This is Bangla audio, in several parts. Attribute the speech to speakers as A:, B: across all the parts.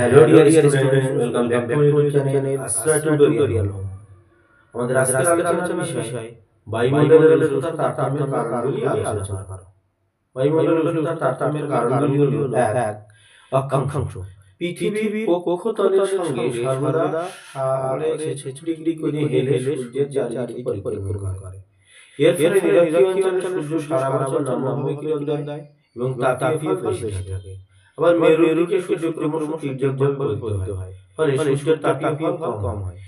A: Hello dear students welcome back to my channel Ashray tutorial আমাদের আজকের আলোচনার বিষয় বায়ুমণ্ডলের উষ্ণতা তারতম্যের কারণগুলি আলোচনা করো। বায়ুমণ্ডলের উষ্ণতা তারতম্যের কারণগুলি হলো এক অক্ষাংশ। পৃথিবীর কক্ষতলের সঙ্গে সর্বদা সাড়ে ছেচল্লিশ ডিগ্রি হেলে সূর্যের চারিদিকে পরিক্রমা করে। এর ফলে নিরক্ষীয় অঞ্চলে সূর্য সারা বছর নম্রভাবে কিরণ দেয় এবং তাপীয় ফল বেশি থাকে আবার মেরুকে সূর্য ক্রমশ তীর্যকভাবে পরিবর্তিত হয়। ফলে সূর্যের তাপীয় ফল কম হয়।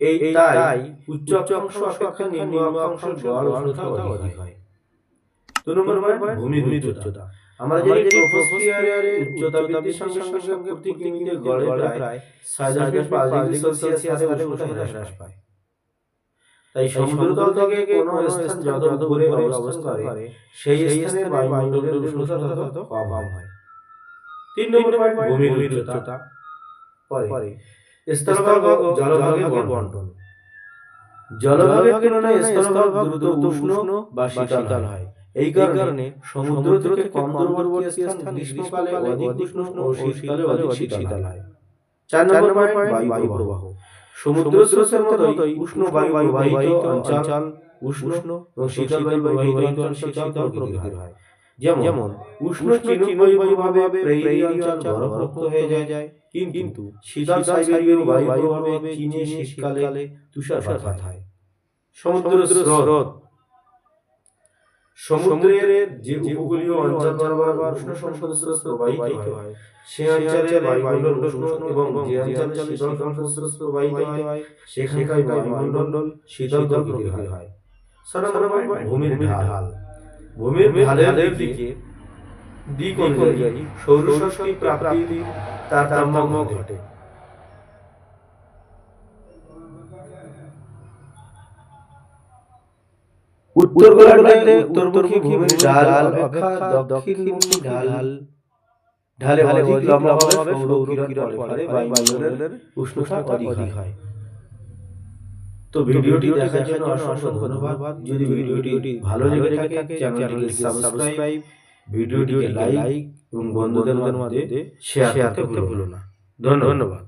A: এই তাই উচ্চ অক্ষাংশ অপেক্ষা নিম্ন অক্ষাংশ গড় উষ্ণতা অধিক হয়। দু নম্বর পয়েন্ট ভূমির উচ্চতা। আমরা জানি ট্রপোস্ফিয়ারের উচ্চতা বৃদ্ধির সঙ্গে সঙ্গে প্রতি কিলোমিটার গড়ে প্রায় সাড়ে দশ পাঁচ ডিগ্রি সেলসিয়াস হারে উষ্ণতা হ্রাস পায়। তাই সমুদ্রতল থেকে কোনো স্থান যত উপরে অবস্থান করে সেই স্থানে বায়ুমণ্ডলের উষ্ণতা তত কম হয় তিন নম্বর পয়েন্ট ভূমির উচ্চতা পরে। স্থলভাগ ও জলভাগের বন্টন। জলভাগের তুলনায় স্থলভাগ দ্রুত উষ্ণ বা শীতল হয়। এই কারণে সমুদ্র থেকে কম দূরবর্তী স্থান গ্রীষ্মকালে অধিক উষ্ণ ও শীতকালে অধিক শীতল হয়। চার নম্বর পয়েন্ট বায়ু প্রবাহ। সমুদ্র স্রোতের মতোই উষ্ণ বায়ু বায়ুবাহিত অঞ্চল উষ্ণ এবং শীতল বায়ু বায়ুবাহিত অঞ্চল শীতল প্রকৃতির হয়। যেমন উষ্ণ চিনুবায়ু ভাবে প্রেরি অঞ্চল বরফমুক্ত হয়ে যায়। কিন্তু শীতল সাইবেরীয় চীনে শীতকালে তুষারপাত হয়। সমুদ্র স্রোত। সমুদ্রের যে উপকূলীয় অঞ্চল বরাবর উষ্ণ প্রবাহিত হয়। সে অঞ্চলে বায়ুমণ্ডল উষ্ণ এবং যে অঞ্চলে শীতল প্রবাহিত হয় সেখানে বায়ুমণ্ডল শীতল প্রকৃতির হয়। ভূমির ঢাল। ভূমির ঢালের দিকে দিক অনুযায়ী সৌরশক্তি প্রাপ্তির তারতম্য ঘটে। উত্তর গোলার্ধে উত্তরমুখী ভূমির ঢাল অপেক্ষা দক্ষিণমুখী ঢাল। ঢালে। অধিক লম্বাভাবে সৌর কিরণ পড়ে বায়ুমণ্ডলের উষ্ণতা অধিক হয়। তো ভিডিওটি দেখার জন্য অসংখ্য ধন্যবাদ। যদি ভিডিওটি ভালো লেগে থাকে চ্যানেলটিকে সাবস্ক্রাইব ভিডিওটিকে লাইক এবং বন্ধুদের মধ্যে শেয়ার করতে ভুলো না। ধন্যবাদ।